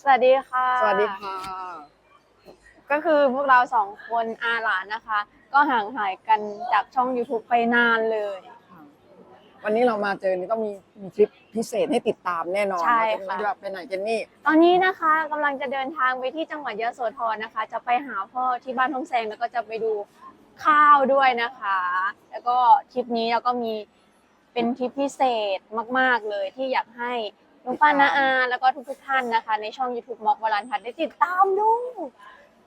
สวัสดีค่ะ สวัสดีค่ะ ก็คือพวกเราสองคนอาหลานนะคะ ก็ห่างหายกันจากช่อง YouTube ไปนานเลย วันนี้เรามาเจอนี่ต้องมีมีคลิปพิเศษให้ติดตามแน่นอนใช่เราจะค่ะไม่ได้ไปไหนเจนนี่ ตอนนี้นะคะกำลังจะเดินทางไปที่จังหวัดยะโสธรนะคะ จะไปหาพ่อที่บ้านท้องแซงแล้วก็จะไปดูข้าวด้วยนะคะ แล้วก็ทริปนี้เราก็มีเป็นทริปพิเศษมาก ๆเลยที่อยากให้ ลุงป้านาอาแล้วก็ทุกๆท่านนะคะ ในช่อง YouTube ม็อกวารันทัศน์ได้ติดตามดู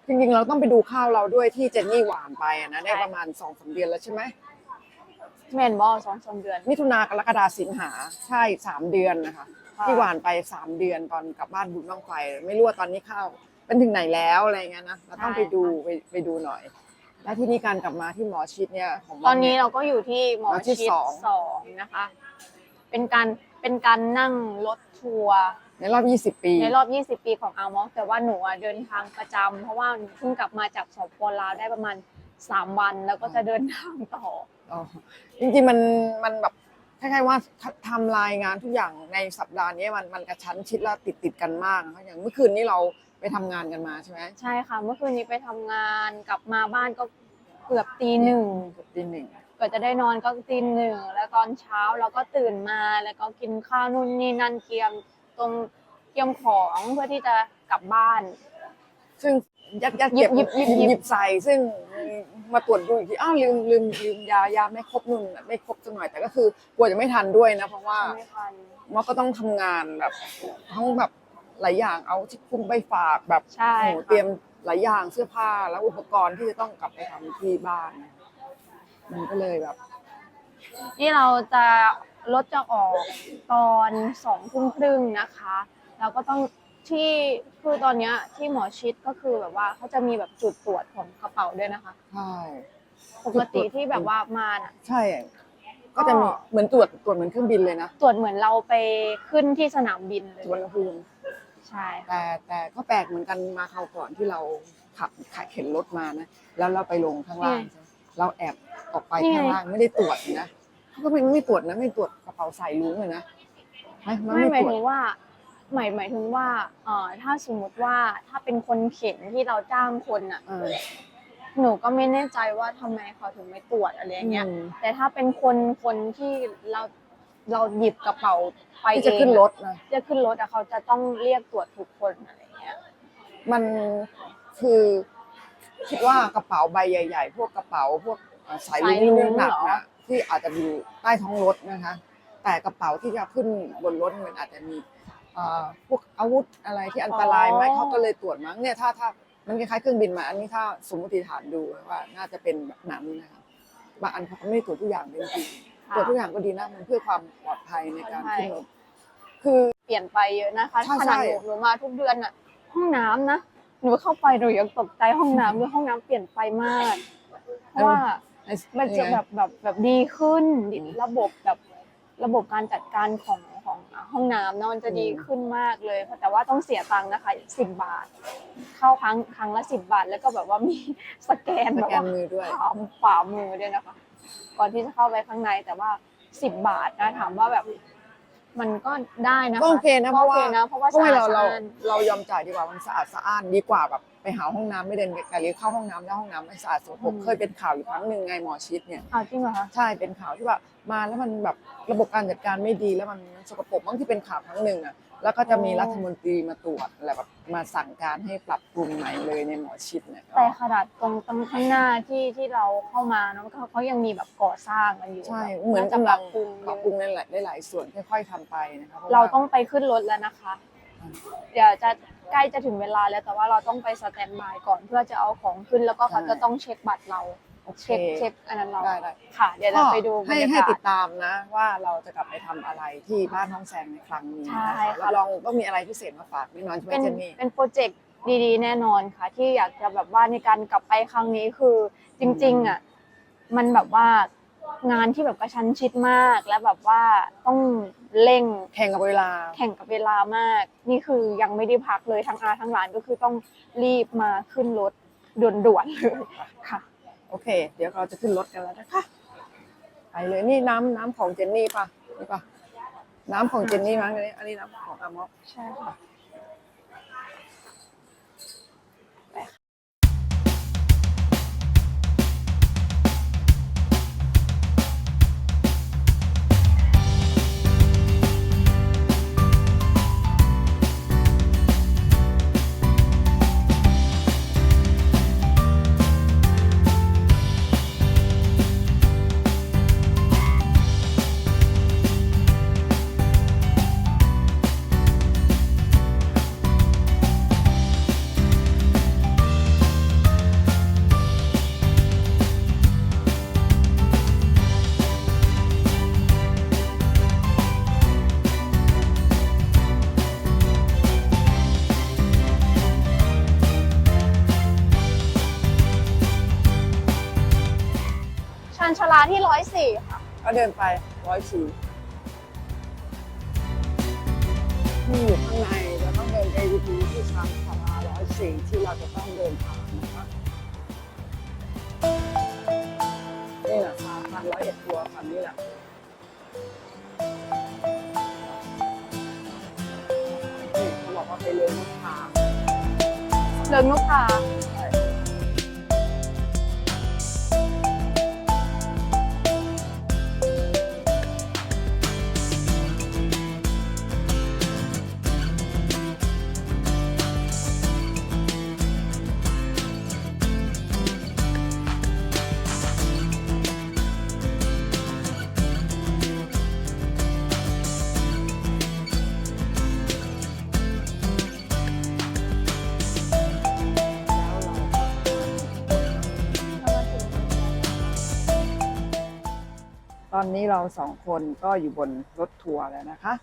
จริงๆ เราต้องไปดูข้าวเราด้วยที่เจนนี่หวานไปอะนะได้ใช่ประมาณสองสามเดือนแล้วใช่ไหมแม่นบอสองสามเดือน มิถุนากรกฎาสิงหาใช่สามเดือนนะคะค่ะที่หวานไปสามเดือนตอนกลับบ้านบุญบ้างไฟไม่รู้ว่าตอนนี้ข้าวเป็นถึงไหนแล้วอะไรเงี้ยนะเราต้องไปดูไปไปดูหน่อย และที่นี่การกลับมาที่หมอชิดเนี่ยของตอนนี้เยเราก็อยู่ที่หมอหมอชิดชิดสองสองนะคะ เป็นการเป็นการนั่งรถ ทัวร์ในรอบ 20 ปี ในรอบ 20 ปีของอามอกแต่ว่าหนูอะเดินทางประจำเพราะว่าเพิ่งกลับมาจากสปปลาวได้ประมาณ 3 วันแล้วก็จะเดินทางต่อ อ๋อจริงๆมันมันแบบคล้ายๆว่าทำรายงานทุกอย่างในสัปดาห์นี้มันมันกระชั้นชิดแล้วติดติดๆกันมากนะคะอย่างเมื่อคืนนี้เราไปทำงานกันมาใช่ไหมใช่ค่ะ เมื่อคืนนี้ไปทำงานกลับมาบ้านก็เกือบตีหนึ่งเกือบตีหนึ่ง กว่าจะได้นอนก็ตีหนึ่งแล้วตอนเช้าเราก็ตื่นมาแล้วก็กินข้าวนู่นนี่นั่นเตรียมตรงเตรียมของเพื่อที่จะกลับบ้าน ซึ่งยัดยัดเก็บหยิบหยิบหยิบ หยิบใส่ซึ่งมาตรวจดูอีกทีอ้าวลืมลืมลืมยายาไม่ครบนุ่นไม่ครบสักหน่อยแต่ก็คือกลัวจะไม่ทันด้วยนะเพราะว่าไม่ทันมอก็ต้องทำงานแบบทั้งแบบหลายอย่างเอาที่คุณไปฝากแบบใช่โอ้โหค่ะ เตรียมหลายอย่างเสื้อผ้าแล้วอุปกรณ์ที่จะต้องกลับไปทำที่บ้าน มันก็เลยแบบ นี่เราจะรถจะออกตอนสองทุ่มครึ่งนะคะแล้วก็ต้องที่คือตอนเนี้ยที่หมอชิดก็คือแบบว่าเขาจะมีแบบจุดตรวจของกระเป๋าด้วยนะคะ ใช่ปกติที่แบบว่ามาน่ะ ใช่ ก็จะมีเหมือนตรวจตรวจเหมือนเครื่องบินเลยนะตรวจเหมือนเราไปขึ้นที่สนามบินเลยสุวรรณภูมิใช่แต่แต่ก็แปลกเหมือนกันมาคราวก่อนที่เราขับขายเข็นรถมานะแล้วเราไปลงข้างล่างใช่ไหมเราแอบ ออกไปข้างล่างไม่ได้ตรวจนะเขาก็ไม่ไม่ตรวจนะไม่ตรวจกระเป๋าใส่ลุงเลยนะไม่มันไม่หไม่มายตรวจถึงว่าหมายหมายถึงว่าเอ่อถ้าสมมุติว่าถ้าเป็นคนเข็นที่เราจ้างคนอะเออหนูก็ไม่แน่ใจว่าทำไมเขาถึงไม่ตรวจอะไรอย่างเงี้ยอืมแต่ถ้าเป็นคนคนที่เราเราหยิบกระเป๋าไปที่เองจะขึ้นรถนะจะขึ้นรถอะเขาจะต้องเรียกตรวจทุกคนอะไรอย่างเงี้ยมันคือคิดว่ากระเป๋าใบใหญ่ ๆ พวกกระเป๋าพวกเอ่อสายลุงเรื่องหนักนะที่อาจจะอยู่ใต้ท้องรถนะคะ แต่กระเป๋าที่จะขึ้นบนรถมันอาจจะมีเอ่อพวกอาวุธอะไรที่อันตรายไหมเขาก็เลยตรวจมั้งเนี่ยถ้าถ้ามันคล้ายๆเครื่องบินมาอันนี้ถ้าสมมติฐานดูว่าน่าจะเป็นแบบนั้นนะคะบางอันเขาก็ไม่ได้ตรวจทุกอย่างเป็นจริงตรวจทุกอย่างก็ดีนะมันเพื่อความปลอดภัยในการขึ้นรถคือเปลี่ยนไปเยอะนะคะใช่ขนาดใช่หนูหนูมาทุกเดือนอะห้องน้ำนะหนูเข้าไปหนูยังตกใจห้องน้ำด้วยห้องน้ำเปลี่ยนไปมากเพราะว่า มันจะแบบแบบแบบดีขึ้นอืมระบบแบบระบบการจัดการของของห้องน้ำเนอะมันจะดีขึ้นมากเลย แต่ว่าต้องเสียตังค์นะคะสิบบาท เข้าครั้งครั้งละสิบบาท แล้วก็แบบว่ามีสแกนสแบบแกว่านมือด้วยขวาขวามือด้วยนะคะ ก่อนที่จะเข้าไปข้างในแต่ว่าสิบบาทนะถามว่าแบบ มันก็ได้นะคะก็โอเคนะเพก็ราะโอว่าเคนะเพราะว่าเพราะสะว่าอาดเราสะเราอ้านเรายอมจ่ายดีกว่ามันสะอาดสะอ้านดีกว่าแบบไปหาห้องน้ำไม่เดินไกลหรือเข้าห้องน้ำแล้วห้องน้ำไม่สะอาดสกปรกเคยเป็นข่าวอยู่ครั้งหนึ่งไงหมอชิดเนี่ยอ้าวจริงเหรอคะใช่เป็นข่าวที่ว่ามาแล้วมันแบบระบบการจัดการไม่ดีแล้วมันสกปรกบางที่เป็นข่าวครั้งหนึ่งอะ แล้วก็จะมีรัฐมนตรีมาตรวจอะไรแบบมาสั่งการให้ปรับปรุงใหม่เลยในหมอชิดเนี่ยแต่ขนาดตรงตรงข้างหน้าที่ที่เราเข้ามาเนาะเขาเขายังมีแบบก่อสร้างกันอยู่ใช่แบบเหมือนจะกำปลัรังบปรุงปรับปรุงในหลายหลายๆส่วนค่อยๆทำไปนะคะพะว่เราต้องไปขึ้นรถแล้วนะคะ เดี๋ยวจะใกล้จะถึงเวลาแล้วแต่ว่าเราต้องไปสแตนบายก่อนเพื่อจะเอาของขึ้นแล้วก็เขาจะต้องเช็คบัตรเรา โอเคเช็คเช็คอันนั้นเราได้ได้ค่ะ เดี๋ยวเราไปดูบรให้รยาให้กาติศ ดตามนะ ว่าเราจะกลับไปทำอะไรที่บ้านท้องแซงในครั้งนี้ใช่นะคะค่ะรับรองต้องมีอะไรพิเศษมาฝากแน่นอนใช่ไหมเป็นเจนนี่ เป็นโปรเจกต์ดีๆ แน่นอนค่ะ ที่อยากจะแบบว่าในการกลับไปครั้งนี้คือจริง ๆอะมันแบบว่างานที่แบบกระชั้นชิดมาก แล้วแบบว่าต้องเร่งแข่งกับเวลา แข่งกับเวลามาก นี่คือยังไม่ได้พักเลยทั้งอาทั้งหลานก็คือต้องรีบมาขึ้นรถด่วนๆเลยค่ะ โอเค เดี๋ยวเราจะขึ้นรถกันแล้วนะคะไปเลยนี่น้ำน้ำของเจนนี่ปะนี่ปะน้ำของเจนนี่มั้งอันนี้อันนี้น้ำของอามอใช่ค่ะ ชาลาที่ร้อยสี่ค่ะก็เดินไปร้อยสี่ที่อยู่ข้างในเราต้องเดิน ATP ที่ชานชาลาร้อยสี่ที่เราจะต้องเดินทางนะคะนี่แหละค่ะพันร้อยเอ็ดตัวคันนี้แหละนี่เขาบอกว่าไปเลี้ยงนกทางเริงนกทา ตอนนี้เราสองคนก็อยู่บนรถทัวร์แล้วนะคะ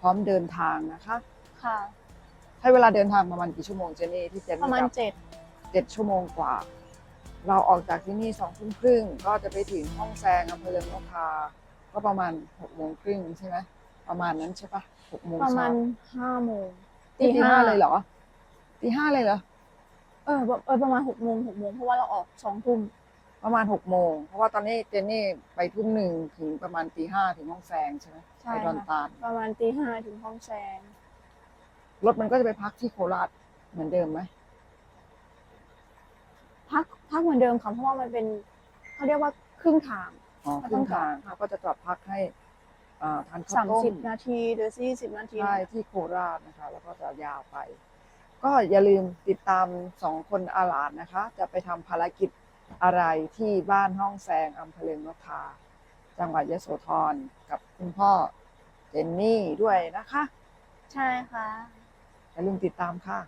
พร้อมเดินทางนะคะ ค่ะ ให้เวลาเดินทางประมาณกี่ชั่วโมงเจนนี่ที่เจนประมาณกลับเจ็ดเจ็ดชั่วโมงกว่า เราออกจากที่นี่สองทุ่มครึ่งก็จะไปถึงห้องแซงอำเภอเริงนกทาก็ประมาณหกโมงครึ่งใช่ไหมประมาณนั้นใช่ปะหกโมงประมาเช้าณห้าโมงตีห้าเลยเหรอตีห้าเลยเหรอ เออเออประมาณหกโมงหกโมงเพราะว่าเราออกสองทุ่ม ประมาณหกโมง เพราะว่าตอนนี้เจนนี่ไปทุ่มหนึ่งถึงประมาณตีห้าถึงห้องแซงใช่ไหมใช่ไปดอนค่ะ ตาลประมาณตีห้าถึงห้องแซงรถมันก็จะไปพักที่โคราชเหมือนเดิมไหมพักพักเหมือนเดิมค่ะเพราะว่ามันเป็นเขาเรียกว่าครึ่งทาง อ๋อก็คต้รึ่องงจอด ทางเขาก็จะจอดพักให้อ่าทานข้าสาวมต้สิบมนาทีหรือสี่สิบนาที ใช่ที่โคราชนะคะ แล้วก็จะยาวไป ก็อย่าลืมติดตามสองคนอาหลานนะคะ จะไปทำภารกิจ อะไรที่บ้านห้องแซงอำเภอเริงนกทาจังหวัดยโสธรกับคุณพ่อเจนนี่ด้วยนะคะ ใช่ค่ะอย่าลืมติดตามค่ะ